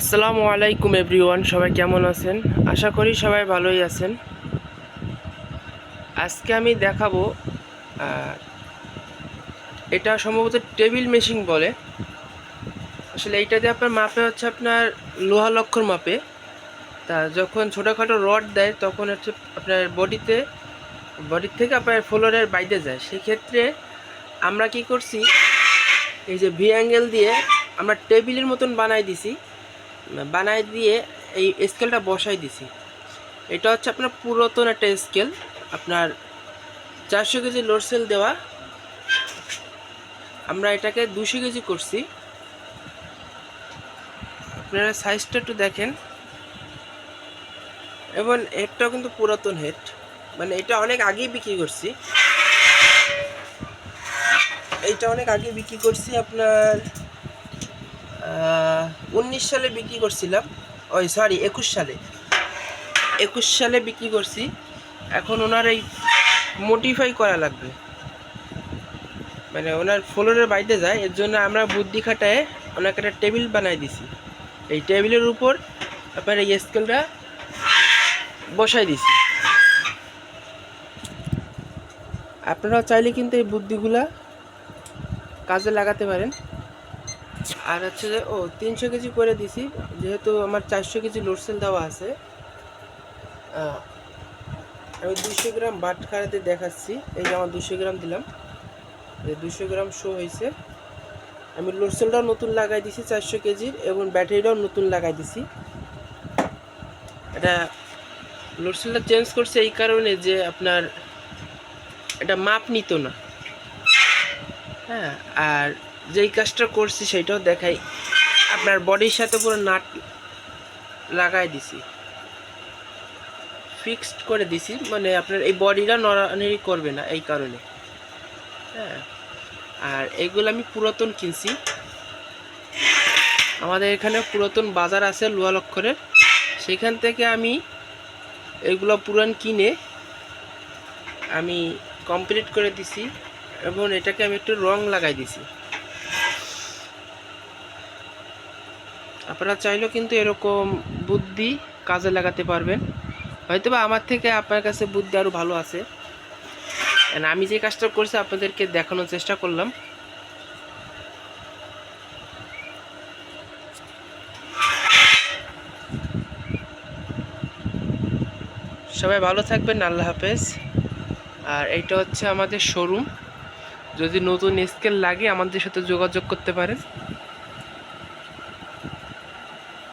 আসসালামু আলাইকুম এভরিওয়ান, সবাই কেমন আছেন? আশা করি সবাই ভালোই আছেন। আজকে আমি দেখাবো এটা সম্ভবত টেবিল মেশিন বলে। আসলে এইটাতে আপনার মাপে হচ্ছে আপনার লোহা লক্ষর মাপে। তা যখন ছোটোখাটো রড দেয়, তখন হচ্ছে আপনার বডিতে, বডির থেকে আপনার ফ্লোরের বাইরে যায়। সেক্ষেত্রে আমরা কি করছি, এই যে ভি অ্যাঙ্গেল দিয়ে আমরা টেবিলের মতন বানাই দিছি। বানাই দিয়ে এই স্কেলটা বসাই দিছি। এটা হচ্ছে আপনার পুরাতন একটা স্কেল আপনার চারশো কেজি লোড সেল দেওয়া। আমরা এটাকে দুশো কেজি করছি। আপনারা সাইজটা একটু দেখেন। এবং হেডটাও কিন্তু পুরাতন হেড মানে এটা অনেক আগেই বিক্রি করছি। এইটা অনেক আগে বিক্রি করছি আপনার উনিশ সালে বিক্রি করছিলাম। ওই সরি একুশ সালে। একুশ সালে বিক্রি করছি। এখন ওনার এই মোটিফাই করা লাগবে। মানে ওনার ফ্লোরের বাইরে যায়, এর জন্য আমরা বুদ্ধি খাটায় ওনাকে একটা টেবিল বানাই দিছি। এই টেবিলের উপর আপনার এই স্কেলটা বসাই দিছি। আপনারা চাইলে কিন্তু এই বুদ্ধিগুলা কাজে লাগাতে পারেন। আর হচ্ছে যে, ও, তিনশো কেজি করে দিছি, যেহেতু আমার চারশো কেজি লোডসেল দেওয়া আছে। আমি দুশো গ্রাম বাট খাড়াতে দেখাচ্ছি, এই যে আমার দুশো গ্রাম দিলাম। যে দুশো গ্রাম শো হয়েছে। আমি লোডসেলটাও নতুন লাগাই দিছি চারশো কেজির, এবং ব্যাটারিটাও নতুন লাগাই দিছি। এটা লোডসেলটা চেঞ্জ করছে এই কারণে যে আপনার এটা মাপ নিত না। হ্যাঁ আর যেই কাজটা করছি সেটাও দেখাই। আপনার বডির সাথে পুরো নাট লাগাই দিছি। ফিক্সড করে দিছি মানে আপনার এই বডিটা নড়ানড়ি করবে না এই কারণে। হ্যাঁ। আর এগুলো আমি পুরাতন কিনছি। আমাদের এখানে পুরাতন বাজার আছে লোহা লক্ষরের সেখান থেকে আমি এগুলো পুরান কিনে আমি কমপ্লিট করে দিছি এবং এটাকে আমি একটু রং লাগাই দিছি। আপনারা চাইলেও কিন্তু এরকম বুদ্ধি কাজে লাগাতে পারবেন। হয়তো বা আমার থেকে আপনার কাছে বুদ্ধি আরও ভালো আছে। আমি যে কাজটা করছি, আপনাদেরকে দেখানোর চেষ্টা করলাম। সবাই ভালো থাকবেন, আল্লাহ হাফেজ। আর এইটা হচ্ছে আমাদের শোরুম যদি নতুন স্কেল লাগে, আমাদের সাথে যোগাযোগ করতে পারেন।